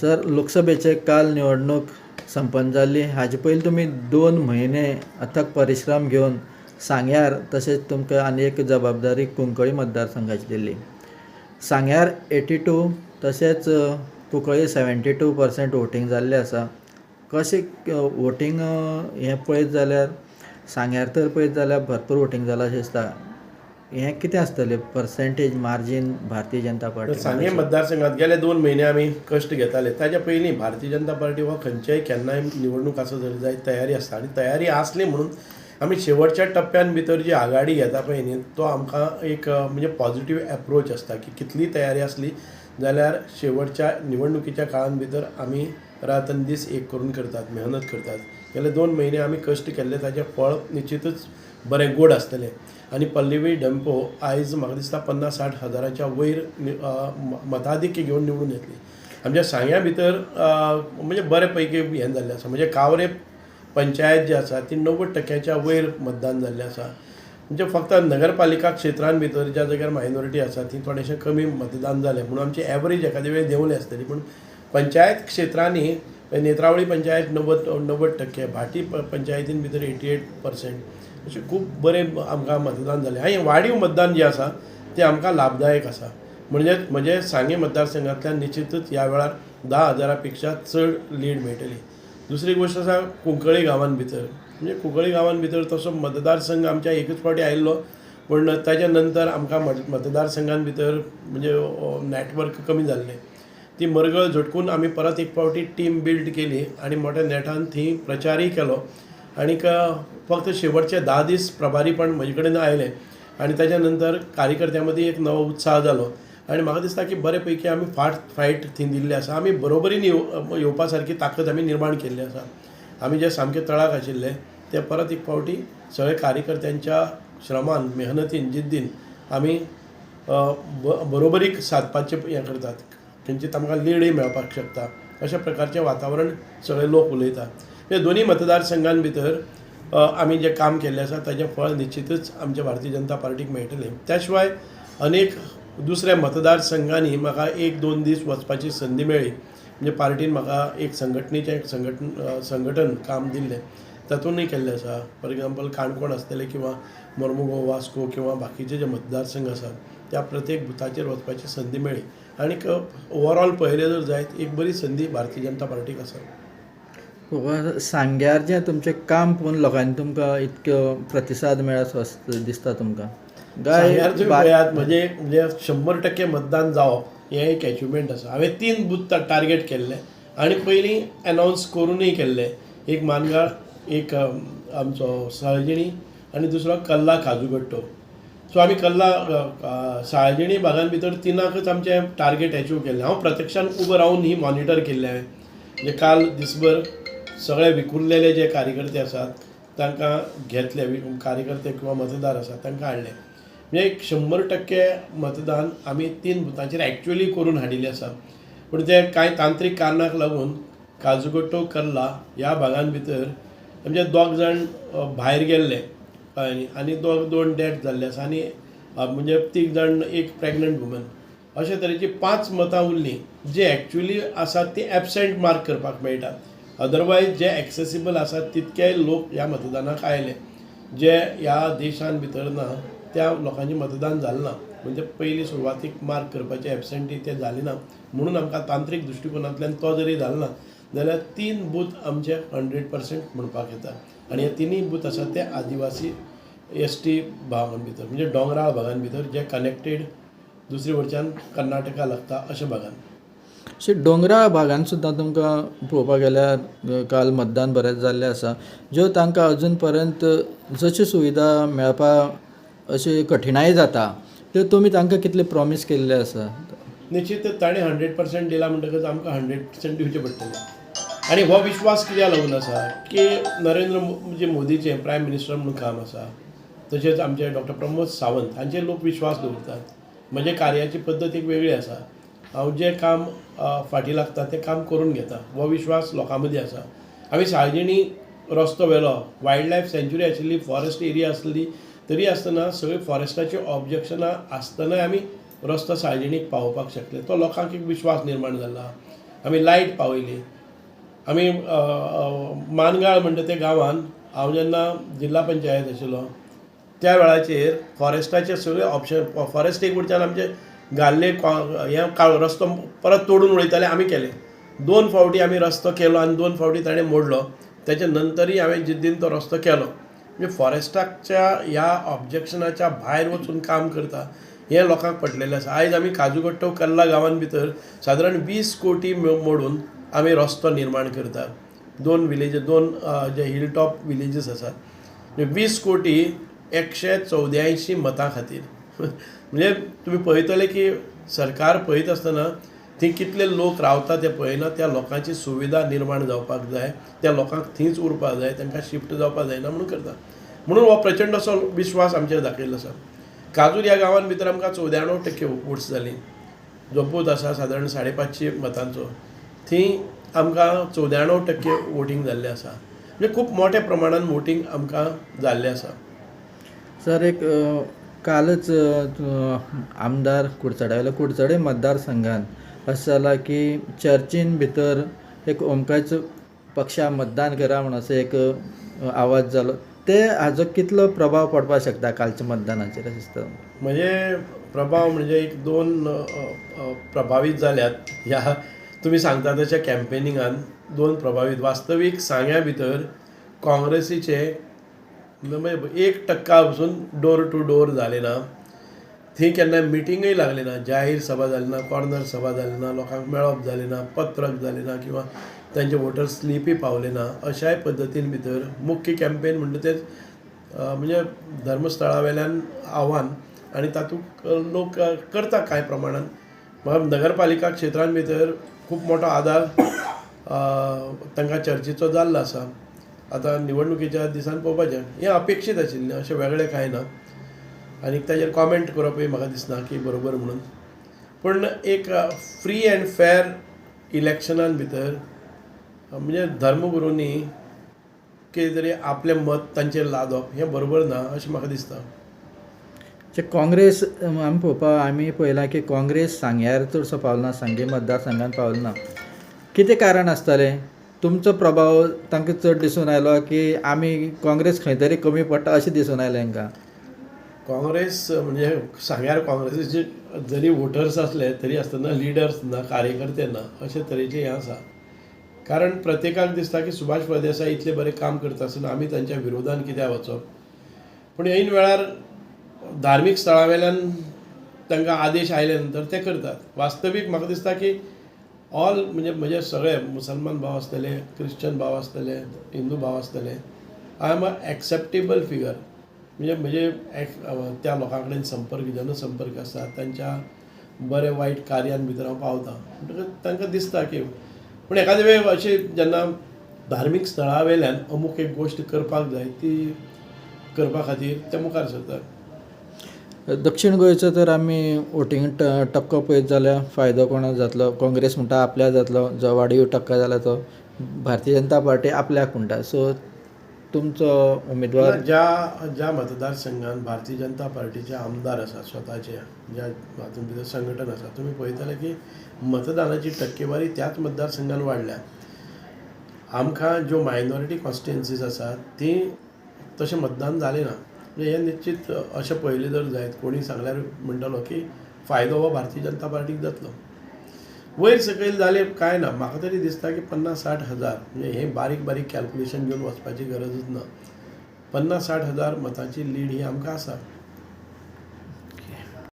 Sir लोकसभेचे काल निवडणूक संपन्न जाल्ली हाचे पयलीं तुमी दोन म्हयने अथक परिश्रम घेवन सांग्यार तशेंच तुमकां आनी एक जबाबदारी कुंकळी मतदारसंघाची दिल्ली सांग्यार एटी टू तशेंच Cuncolim seventy two percent voting जाल्लें आसा कशें वोटींग हें पळयत जाल्यार सांग्यार तर पळयत जाल्यार भरपूर वोटींग जालां अशें दिसता हें कितें आसतलें percentage margin Bharatiya Janata party सांगे मतदारसंघात गेले दोन म्हयने आमी कश्ट घेताले. ताच्या पयलीं भारतीय जनता पार्टी हो खंयच्याय केन्नाय निवडणूक आसा जाल्यार जाय तयारी आसता आनी तयारी आसली म्हणून आमी शेवटच्या टप्प्यान भितर जी आघाडी घेता पळय न्ही तो आमकां एक म्हणजे पॉझिटिव्ह एप्रोच आसता की कितली तयारी आसली जाल्यार शेवटच्या निवडणुकीच्या काळान भितर आमी रातन दीस एक करून करतात मेहनत करतात. गेले दोन म्हयने आमी कश्ट केल्ले ताचें फळ निश्चितच बरें गोड आसतलें आनी पल्लवी डंपो आयज म्हाका दिसता पन्नास साठ हजाराच्या वयर मताधिक्य घेवन निवडून येतली. आमच्या सांग्या भितर म्हणजे बरे पैकी हें जाल्लें आसा म्हणजे कावरे पंचायत जी आसा ती णव्वद टक्क्याच्या वयर मतदान जाल्लें आसा म्हणजे फक्त नगरपालिका क्षेत्रान भितर ज्या जाग्यार मायनॉरिटी आसा ती थोडेशें कमी मतदान जालें म्हणून आमची एवरेज एखादे वेळी देंवली आसतली पूण पंचायत क्षेत्रांनी नेत्रावळी पंचायत णव्वद णव्वद टक्के भाटी प- पंचायतीन भितर एटी एट पर्सेंट अशें खूब बरें आमकां मतदान जालें आनी वाडीव मतदान जें आसा तें आमकां लाभदायक आसा म्हणजे म्हजे सांगे मतदारसंघांतल्यान निश्चितच ह्या वेळार धा हजारा पेक्षा चड लीड मेळटली दुसरी गोश्ट आसा कुंकळी गांवान भितर. म्हणजे कुंकळी गांवान भितर तसो मतदारसंघ आमच्या एकूच फावटी आयिल्लो पूण ताच्या नंतर आमकां मत- मतदारसंघान भितर म्हणजे नॅटवर्क कमी जाल्लें ती मरगळ झटकून आमी परत एक फावटी टीम बिल्ड केली आनी मोठ्या नेटान थंय प्रचारय केलो. आनीक फक्त शेवटचे धा दीस प्रभारीपण म्हजे कडेन आयलें. आनी ताच्या नंतर कार्यकर्त्यां मदीं एक नवो उत्साह जालो आनी म्हाका दिसता की बरे पैकी आमी फाट फायट थंय दिल्ली आसा आमी बरोबरीन येव येवपा सारकी ताकद आमी निर्माण केल्ली आसा आमी जे सामके तळाक आशिल्ले ते परत एक फावटी सगळे कार्यकर्त्यांच्या श्रमान मेहनतीन जिद्दीन आमी बरोबरीक सादपाचें हें करतात. तेंची तांकां लीडय मेळपाक शकता. अशा प्रकारचें वातावरण सगळे लोक उलयतात हे दोनी मतदारसंघां भितर आमी जें काम केल्लें आसा ताचें फळ निश्चितच आमच्या भारतीय जनता पार्टीक मेळटलें. त्या शिवाय अनेक दुसऱ्या मतदारसंघांनी म्हाका एक दोन दीस वचपाची संदी मेळ्ळी म्हणजे पार्टीन म्हाका एक संघटनेचें संघटन संघटन काम दिल्लें. तातूंतय केल्लें आसा फॉर एग्जाम्पल काणकोण आसतलें किंवा मोर्मुगो वास्को किंवा बाकीचे जे मतदारसंघ आसात त्या प्रत्येक बुथाचेर वचपाची संदी मेळ्ळी आनीक ओवरऑल पळयलें जर जायत एक बरी संदी भारतीय जनता पार्टीक आसा सांग्यार जें तुमचें काम पळोवन लोकांनी तुमकां इतको प्रतिसाद मेळ्ळा असो दिसता तुमकां? सांग्यार पळयात म्हणजे म्हणजे शंबर टक्के मतदान जावप हें एक अचिवमेंट आसा हांवें तीन बूथ टार्गेट केल्ले. आनी पयलीं अनावन्स करूनय केल्ले. एक मानगाळ एक आमचो साळजिणी आनी दुसरो कल्ला काजूगट्टो सो आमी कल्ला साळजिणी भागान भितर तिनाकच आमचें टार्गेट अचीव केल्लें हांव प्रत्यक्षान उबो रावन ही मॉनिटर केल्लें हांवें म्हणजे काल दिसभर सगळे विखुरलेले जे कार्यकर्ते आसात तांकां घेतले कार्यकर्ते किंवा मतदार आसात तांकां हाडले म्हणजे एक शंबर टक्के मतदान आमी तीन बुथांचेर एक्च्युअली करून हाडिल्लें आसा पूण ते कांय तांत्रीक कारणाक लागून काजूगट्टो कल्ला ह्या भागां भितर म्हणजे दोग जाण भायर गेल्ले कळ्ळें न्ही आनी दोग दोन डॅथ जाल्ले आसा आनी म्हणजे तीग जाण एक प्रेग्नंट वुमन अशे तरेची पांच मतां उरलीं जी एक्च्युअली आसात ती एबसेंट मार्क करपाक मेळटात अदरवायज जे एक्सेसिबल आसात तितकेय लोक ह्या मतदानाक आयले जे ह्या देशान भितर ना त्या लोकांचें मतदान जालें ना म्हणजे पयलीं सुरवातीक मार्क करपाचे एबसेंटी ते जाले ना म्हणून आमकां तांत्रीक दृश्टिकोनांतल्यान तो जरी जालो ना जाल्यार तीन बूथ आमचे हंड्रेड पर्सेंट म्हणपाक येता. आनी हे तिनूय बूथ आसात ते आदिवासी एस टी भागां भितर म्हणजे दोंगराळ भागां भितर जे कनेक्टेड दुसरे वटच्यान कर्नाटका लागता अशा भागान. अशें दोंगराळ भागांत सुद्दां तुमकां पळोवपाक गेल्यार काल मतदान बरेंच जाल्लें आसा. ज्यो तांकां अजून पर्यंत जच्यो सुविधा मेळपाक अशी कठिनाय जाता त्यो तुमी तांकां कितले प्रॉमीस केल्ले आसा? निश्चित ताणें हंड्रेड पर्सेंट दिला म्हणटकच आमकां हंड्रेड पर्सेंट दिवचें पडटलें. आनी हो विश्वास कित्याक लागून आसा की नरेंद्र म्हणजे मोदीचें प्रायम मिनिस्टर म्हणून काम आसा तशेंच आमचे डॉक्टर प्रमोद सावंत हांचेर लोक विश्वास दवरतात म्हजे कार्याची पद्दत एक वेगळी आसा हांव जें काम फाटीं लागता तें काम करून घेता हो विश्वास लोकां मदीं आसा आमी साळजिणी रस्तो व्हेलो वायल्ड लायफ सँच्युरी आशिल्ली फॉरेस्ट एरिया आसली तरी आसतना सगळीं फॉरेस्टाची ऑब्जेक्शनां आसतनाय आमी रस्तो साळजिणीक पावोवपाक शकले. तो लोकांक एक विश्वास निर्माण जाला आमी लायट पावयली. आमी मानगाळ म्हणटा ते गांवांत हांव जेन्ना जिल्ला पंचायत आशिल्लो त्या वेळाचेर फॉरेस्टाचे सगळे ऑप्शन फॉरेस्ट एक आमचे घाल्ले हे काळ रस्तो परत तोडून उडयताले आमी केले. दोन फावटी आमी रस्तो केलो आनी दोन फावटी ताणें मोडलो. त्याच्या नंतरय हांवें जिद्दीन तो रस्तो केलो. म्हणजे फॉरेस्टाच्या ह्या ऑब्जेक्शनाच्या भायर वचून काम करता हें लोकांक पटलेलें आसा. आयज आमी काजूकट्टो कल्ला गांवांत भितर सादारण वीस कोटी मोडून आमी रस्तो निर्माण करतात. दोन विलेज दोन जे हिल टॉप विलेजीस आसात वीस कोटी एकशे चौद्यायंशी मतां खातीर म्हणजे तुमी पळयतले की सरकार पळयत आसतना थंय कितले लोक रावता ते पळयना त्या लोकांची सुविधा निर्माण जावपाक जाय त्या लोकांक थंयच उरपाक जाय तांकां शिफ्ट जावपाक जायना म्हणून करता म्हणून हो प्रचंड असो विश्वास आमचेर दाखयल्लो आसा. काजूर ह्या गांवान भितर आमकां चवद्याण्णव टक्के वोट्स जाली. जोपूत आसा सादारण साडे पांचशी मतांचो. थंय आमकां चवद्याण्णव टक्के वोटींग जाल्लें आसा. म्हणजे खूब मोठ्या प्रमाणान वोटींग आमकां जाल्लें आसा. सर एक कालच आमदार कुडचड्यावयल्या कुडचडे मतदारसंघान अशें जालां की चर्चीन भितर एक ओमकाच पक्षा मतदान करा म्हणून असो एक आवाज जालो. ते हाजो कितलो प्रभाव पडपाक शकता कालच्या मतदानाचेर अशें दिसता म्हणजे प्रभाव म्हणजे एक दोन प्रभावीत जाल्यात ह्या तुमी सांगता तशें कॅम्पेनिंगान दोन प्रभावीत वास्तवीक सांग्या भितर काँग्रेसीचे म्हणजे एक टक्का पसून डोर टू डोर जाले ना थंय केन्ना मिटिंगय लागले ना जाहीर सभा जाली ना कॉर्नर सभा जाली ना लोकांक मेळप जालें ना पत्रक जालें ना किंवा तांचे वोटर स्लिपी पावले ना अशाय पद्दतीन भितर मुख्य कॅम्पेन म्हणटा तें म्हणजे धर्मस्थळा वयल्यान आव्हान आनी तातूंत लोक करता कांय प्रमाणान मग नगरपालिका क्षेत्रान भितर खूब मोठो आदार तांकां चर्चेचो जाल्लो आसा आतां निवडणुकीच्या दिसान पळोवपाचें हें अपेक्षीत आशिल्लें अशें वेगळें कांय ना. आनी ताजेर कॉमेंट करपूय म्हाका दिसना की बरोबर म्हणून. पूण एक फ्री अँड फेर इलेक्शनान भितर म्हणजे धर्मगुरूंनी कितें तरी आपलें मत तांचेर लादप हें बरोबर ना अशें म्हाका दिसता. जे काँग्रेस आमी पळोवपा आमी पळयलां की काँग्रेस सांग्यार चडसो पावलो ना सांगे मतदारसंघान पावलो ना कितें कारण आसतलें तुमचो प्रभाव तांकां चड दिसून आयलो की आमी काँग्रेस खंय तरी कमी पडटा अशें दिसून आयलें तांकां काँग्रेस म्हणजे सांग्यार काँग्रेसीचे जरी वोटर्स आसले तरी आसतना लिडर्स ना कार्यकर्ते ना अशे तरेचे हें आसा. कारण प्रत्येकाक दिसता की सुभाष फळदेसाय इतले बरें काम करता आसतना आमी तांच्या विरोधान कित्याक वचप? पूण ऐन वेळार धार्मीक स्थळा वेल्यान तांकां आदेश आयले नंतर ते करतात. वास्तवीक म्हाका दिसता की ऑल म्हणजे म्हजे सगळे मुसलमान भाव आसतले क्रिश्चन भाव आसतले हिंदू भाव आसतले I am a acceptable figure म्हणजे म्हणजे त्या लोकां कडेन संपर्क जनसंपर्क आसा तांच्या बरे वायट कार्यान भितर हांव पावतां. म्हणटकच तांकां दिसता की पूण एखादे वेळ अशी जेन्ना धार्मीक स्थळा वयल्यान अमूक एक गोश्ट करपाक जाय ती करपा खातीर ते मुखार सरतात. दक्षिण गोंयचो तर आमी वोटिंग ट टक्को पळयत जाल्यार फायदो कोणाक जातलो? काँग्रेस म्हणटा आपल्या जातलो. जो वाडीव टक्को जाला तो भारतीय जनता पार्टी आपल्याक म्हणटा सो तुमचो उमेदवार ज्या ज्या मतदारसंघान भारतीय जनता पार्टीचे आमदार आसा स्वताचे ज्या हातूंत भितर संघटन आसा तुमी पळयतले की मतदानाची टक्केवारी त्याच मतदारसंघान वाडल्या आमकां ज्यो मायनॉरिटी कॉन्स्टिट्युन्सीज आसात ती तशें मतदान जालें ना. म्हणजे हें निश्चित अशें पळयलें जर जायत कोणी सांगल्यार म्हणटलो की फायदो हो भारतीय जनता पार्टीक जातलो. वयर सकयल जाले काय ना म्हाका तरी दिसता की पन्नास साठ हजार म्हणजे हे बारीक बारीक कॅल्क्युलेशन घेवन वचपाची गरजच ना. पन्नास साठ हजार मतांची लीड ही आमकां आसा.